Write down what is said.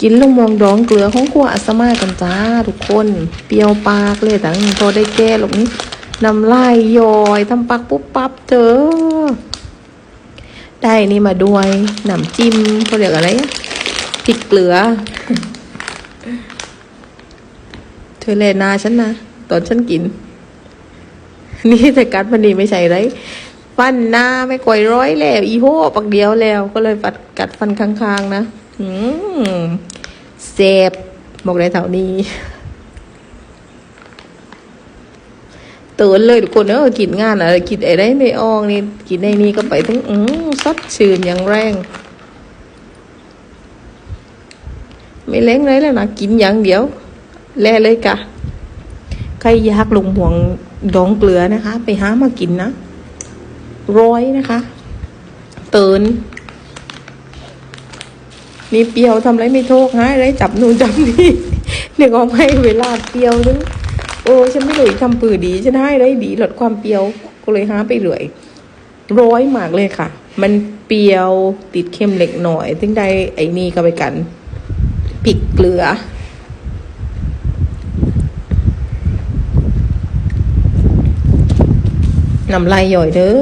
กินลูกมองดองเกลือของขัวอัสมากันจ้าทุกคน เปรี้ยวปากเลยแต่พอได้แก้หรอกนี้น้ำลายย้อยทำปักปุ๊บปั๊บเจอ ได้นี่มาด้วยน้ำจิ้มเขาเรียกอะไรอะพริกเกลือ เธอแลนาฉันนะ ตอนฉันกิน นี่แต่กัดมันนี่ไม่ใช่ไรฟันหน้าไม่ก่อยร้อยแล้ว อีโหปักเดียวแล้ว ก็เลยปัดกัดฟันข้างๆนะ เซบบอกได้เท่านี้เตื่นเลยทุกคนเออกินงานอะไรกินไอ้ไรไม่ออกนี่กินในนี้ก็ไปถึงอืมสดชื่นอย่างแรง ไม่เล้งเลยแล้วนะกินอย่างเดียว แล่เลยกะใครอยากลงห่วงดองเกลือนะคะ ไปหามากินนะร้อยนะคะ เตือน นี่เปียวทำไรไม่โทษฮะไรจับนู่นจับนี่เดี๋ยวก็ให้เวลาเปียวนึงโอ้ฉันไม่เลยทำปือดีฉันให้ไรดีลดความเปียวก็เลยหาไปเรื่อยร้อยมากเลยค่ะ มันเปียวติดเค็มเล็กหน่อยถึงได้ไอ้นี่ก็ไปกันพริกเกลือน้ำลายย่อยเด้อ